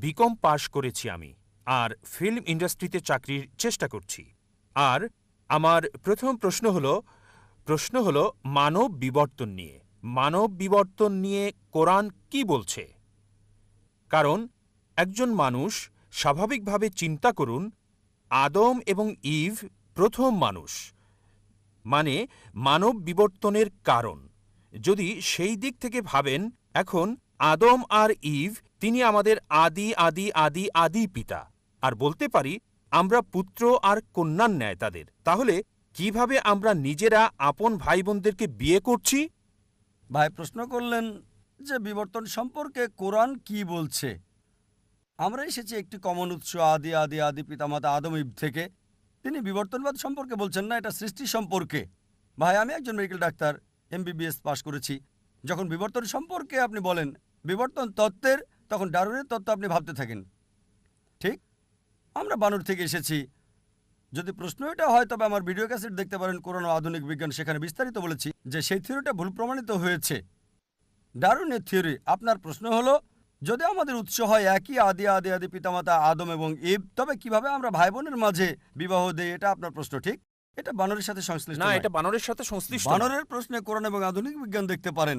BCom পাশ করেছি আমি, আর film ইন্ডাস্ট্রিতে চাকরির চেষ্টা করছি। আর আমার প্রথম প্রশ্ন হল প্রশ্ন হল মানব বিবর্তন নিয়ে। মানব বিবর্তন নিয়ে কোরআন কি বলছে? কারণ একজন মানুষ স্বাভাবিকভাবে চিন্তা করুন, আদম এবং ইভ প্রথম মানুষ। মানে মানব বিবর্তনের কারণ। যদি সেই দিক থেকে ভাবেন, এখন আদম আর ইভ তিনি আমাদের আদি আদি আদি আদি পিতা। আর বলতে পারি, আমরা পুত্র আর কন্যার ন্যায় তাদের। তাহলে, কীভাবে আমরা নিজেরা আপন ভাই বোনদেরকে বিয়ে করছি? ভাই, প্রশ্ন করলেন যে বিবর্তন সম্পর্কে কোরআন কি বলছে? আমরা এসেছি একটি কমন উৎস, আদি আদি আদি পিতামাতা আদম ইব থেকে। তিনি বিবর্তনবাদ সম্পর্কে বলছেন না, এটা সৃষ্টি সম্পর্কে। ভাই, আমি একজন মেডিকেল ডাক্তার এমবিবিএস পাশ করেছি। যখন বিবর্তন সম্পর্কে আপনি বলেন, বিবর্তন তত্ত্বের তখন ডারুনের তত্ত্ব আপনি ভাবতে থাকেন। ঠিক? আমরা বানর থেকে এসেছি। যদি প্রশ্ন এটা হয় তবে আমার ভিডিও ক্যাসেট দেখতে পারেন। কোরআন আধুনিক বিজ্ঞান সেখানে বিস্তারিত বলেছি যে সেই থিওরিটা ভুল প্রমাণিত হয়েছে। ডারুনের থিওরি আপনার প্রশ্ন হলো যদি আমাদের উৎস হয় একই আদি আদি আদি পিতামাতা আদম এবং ইব তবে কীভাবে আমরা ভাই বোনের মাঝে বিবাহ দেই এটা আপনার প্রশ্ন ঠিক? এটা বানরের সাথে সংশ্লিষ্ট না এটা বানরের সাথে সংশ্লিষ্ট বানরের প্রশ্নে কোরআন এবং আধুনিক বিজ্ঞান দেখতে পারেন।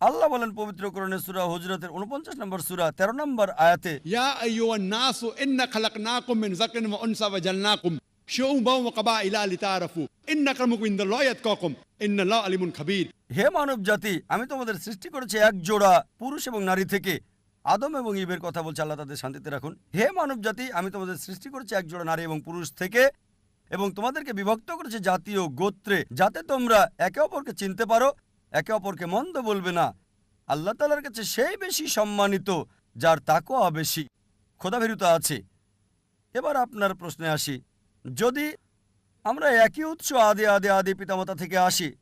আল্লাহ বলেন পবিত্র করণে সুরা হজরতের উনপঞ্চাশ নম্বর সুরা তেরো নম্বর আয়াতে ইয়া আইয়ুহান নাসু ইন্না খালাকনাকুম মিন যাকরিন ওয়া উনসা ওয়া জালনাকুম শুউবাও ওয়া কাবাইলা লিতারাফু ইন্না আলিমুন খাবীর। হে মানব জাতি আমি তোমাদের সৃষ্টি করেছি এক জোড়া পুরুষ এবং নারী থেকে। আদম এবং ইবের কথা বলছে আল্লাহ তাদের শান্তিতে রাখুন। হে মানব জাতি আমি তোমাদের সৃষ্টি করেছি এক জোড়া নারী এবং পুরুষ থেকে এবং তোমাদেরকে বিভক্ত করেছে জাতীয় গোত্রে যাতে তোমরা একে অপরকে চিনতে পারো একে অপরকে মন্দ বলবে না। আল্লাহ তালার কাছে সেই বেশি সম্মানিত, যার তাকওয়া বেশি। খোদাভীরুতা আছে। এবার আপনার প্রশ্নে আসি। যদি আমরা একই উৎস আদি আদি আদি পিতামাতা থেকে আসি,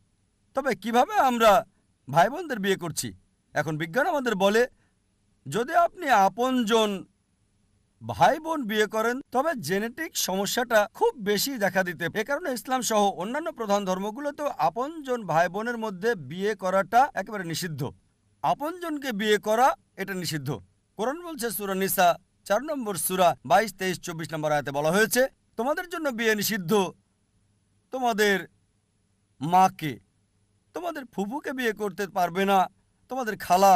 তবে কীভাবে আমরা ভাই বোনদের বিয়ে করছি? এখন বিজ্ঞান আমাদের বলে, যদি আপনি আপনজন ভাই বোন বিয়ে করেন, তবে জেনেটিক সমস্যাটা খুব বেশি দেখা দিতে এ কারণে ইসলাম সহ অন্যান্য প্রধান ধর্মগুলোতেও আপনজন ভাই বোনের মধ্যে বিয়ে করাটা একেবারে নিষিদ্ধ। আপনজনকে বিয়ে করা এটা নিষিদ্ধ। কোরআন বলছে সুরা নিসা, চার নম্বর সুরা, বাইশ, তেইশ, চব্বিশ নম্বর আয়াতে বলা হয়েছে, তোমাদের জন্য বিয়ে নিষিদ্ধ। তোমাদের মাকে, তোমাদের ফুফুকে বিয়ে করতে পারবে না। তোমাদের খালা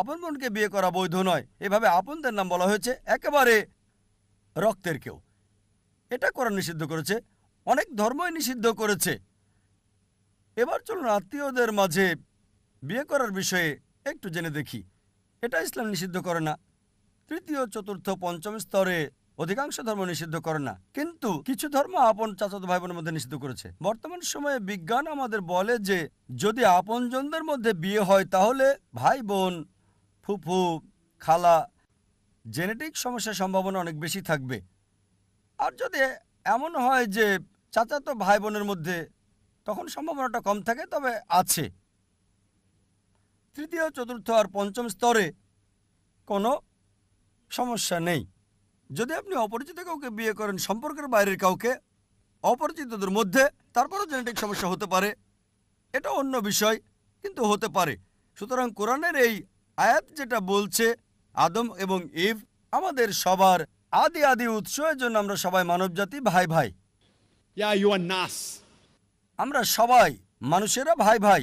আপন বোনকে বিয়ে করা বৈধ নয়। এভাবে আপনদের নাম বলা হয়েছে একেবারে রক্তের কেউ। এটা করা নিষিদ্ধ করেছে, অনেক ধর্মই নিষিদ্ধ করেছে। এবার চলুন আত্মীয়দের মাঝে বিয়ে করার বিষয়ে একটু জেনে দেখি। এটা ইসলাম নিষিদ্ধ করে না। তৃতীয়, চতুর্থ, পঞ্চম স্তরে অধিকাংশ ধর্ম নিষিদ্ধ করে না। কিন্তু কিছু ধর্ম আপন চাচাতো ভাই বোনের মধ্যে নিষিদ্ধ করেছে। বর্তমান সময়ে বিজ্ঞান আমাদের বলে যে, যদি আপনজনদের মধ্যে বিয়ে হয়, তাহলে ভাই বোন ফুফু, খালা, জেনেটিক সমস্যার সম্ভাবনা অনেক বেশি থাকবে। আর যদি এমন হয় যে চাচাতো ভাই বোনের মধ্যে তখন সম্ভাবনাটা কম থাকে, তবে আছে। তৃতীয়, চতুর্থ আর পঞ্চম স্তরে কোনো সমস্যা নেই। যদি আপনি অপরিচিত কাউকে বিয়ে করেন, সম্পর্কের বাইরের কাউকে অপরিচিতদের মধ্যে, তারপরও জেনেটিক সমস্যা হতে পারে। এটা অন্য বিষয়, কিন্তু হতে পারে। সুতরাং কোরআনের এই আয়াত যেটা বলছে আদম এবং ইভ আমাদের সবার আদি আদি উৎস এর জন্য আমরা সবাই মানবজাতি ভাই ভাই। নাস আমরা সবাই মানুষেরা ভাই ভাই।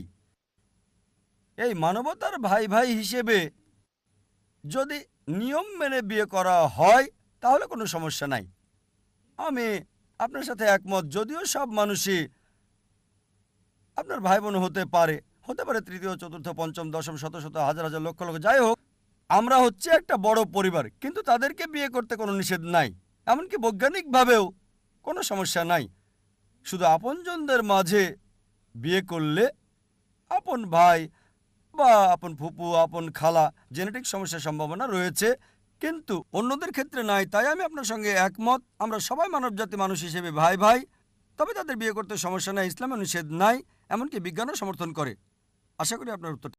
এই মানবতার ভাই ভাই হিসেবে যদি নিয়ম মেনে বিয়ে করা হয় তাহলে কোনো সমস্যা নাই। আমি আপনার সাথে একমত যদিও সব মানুষই আপনার ভাই বোন হতে পারে হতে পারে তৃতীয়, চতুর্থ, পঞ্চম, দশম, শত শত, হাজার হাজার, লক্ষ লক্ষ, যাই হোক, আমরা হচ্ছে একটা বড় পরিবার, কিন্তু তাদেরকে বিয়ে করতে কোনো নিষেধ নাই, এমনকি বৈজ্ঞানিকভাবেও কোনো সমস্যা নাই। শুধু আপনজনদের মাঝে বিয়ে করলে আপন ভাই বা আপন ফুপু, আপন খালা জেনেটিক সমস্যার সম্ভাবনা রয়েছে, কিন্তু অন্যদের ক্ষেত্রে নাই, তাই আমি আপনার সঙ্গে একমত। আমরা সবাই মানবজাতি মানুষ হিসেবে ভাই ভাই তবে তাদের বিয়ে করতে সমস্যা নাই, ইসলামে নিষেধ নাই, এমনকি বিজ্ঞানও সমর্থন করে। আশা করি আপনার উত্তর